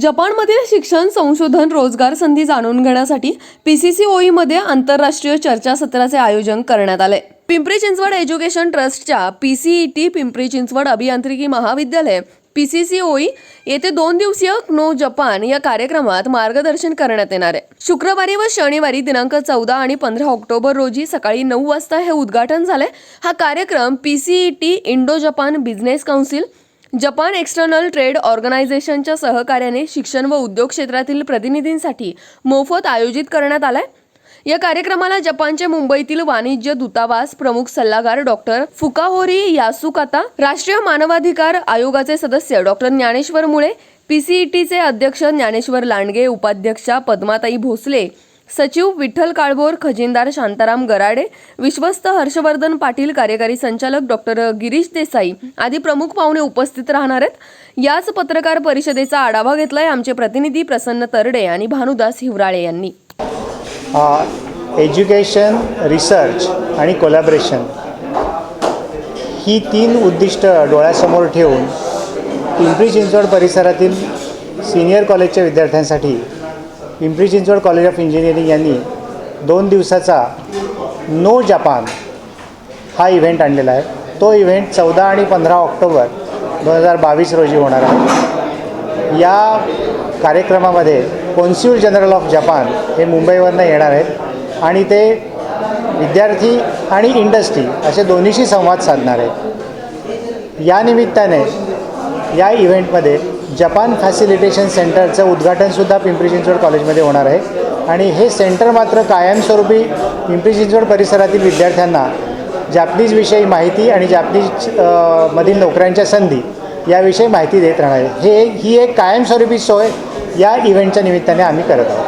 जपानमधील शिक्षण संशोधन रोजगार संधी जाणून घेण्यासाठी पी सी सी ओईमध्ये आंतरराष्ट्रीय चर्चासत्राचे आयोजन करण्यात आले. पिंपरी चिंचवड एज्युकेशन ट्रस्टच्या P C E T Pimpri Chinchwad अभियांत्रिकी महाविद्यालय पी सी सी ओई येथे दोन दिवसीय नो जपान या कार्यक्रमात मार्गदर्शन करण्यात येणार आहे. शुक्रवारी व शनिवारी दिनांक चौदा आणि पंधरा ऑक्टोबर रोजी सकाळी नऊ वाजता हे उद्घाटन झाले. हा कार्यक्रम P C E T Indo Japan business council Japan external trade ऑर्गनायझेशनच्या सहकार्याने शिक्षण व उद्योग क्षेत्रातील प्रतिनिधींसाठी मोफत आयोजित करण्यात आलाय. या कार्यक्रमाला जपानचे मुंबईतील वाणिज्य दूतावास प्रमुख सल्लागार डॉक्टर फुकाहोरी यासुकाता राष्ट्रीय मानवाधिकार आयोगाचे सदस्य डॉक्टर ज्ञानेश्वर मुळे पीसीईटीचे अध्यक्ष ज्ञानेश्वर लांडगे उपाध्यक्षा पद्माताई भोसले सचिव विठ्ठल काळभोर खजिनदार शांताराम गराडे विश्वस्त हर्षवर्धन पाटील कार्यकारी संचालक डॉक्टर गिरीश देसाई आदी प्रमुख पाहुणे उपस्थित राहणार आहेत. याच पत्रकार परिषदेचा आढावा घेतलाय आमचे प्रतिनिधी प्रसन्न तरडे आणि भानुदास हिवराळे यांनी. एज्युकेशन रिसर्च आणि कोलॅबरेशन ही तीन उद्दिष्ट डोळ्यासमोर ठेवून पिंपरी चिंचवड परिसरातील सिनियर कॉलेजच्या विद्यार्थ्यांसाठी Pimpri Chinchwad college of engineering यांनी दोन दिवसाचा नो जपान हा इव्हेंट आणलेला आहे. तो इव्हेंट चौदा आणि पंधरा ऑक्टोबर दोन हजार बावीस रोजी होणार आहे. या कार्यक्रमामध्ये कॉन्स्युल जनरल ऑफ जपान हे मुंबईवरनं येणार आहेत आणि ते विद्यार्थी आणि इंडस्ट्री असे दोन्हीशी संवाद साधणार आहेत. या निमित्ताने या इव्हेंटमध्ये जपान फॅसिलिटेशन सेंटरचं उद्घाटनसुद्धा पिंपरी चिंचवड कॉलेजमध्ये होणार आहे. आणि हे सेंटर मात्र कायमस्वरूपी पिंपरी चिंचवड परिसरातील विद्यार्थ्यांना जापनीजविषयी माहिती आणि जापनीज मधील नोकऱ्यांच्या संधी याविषयी माहिती देत राहणार आहे. हे ही एक कायमस्वरूपी सोय या इव्हेंटच्या निमित्ताने आम्ही करत आहोत.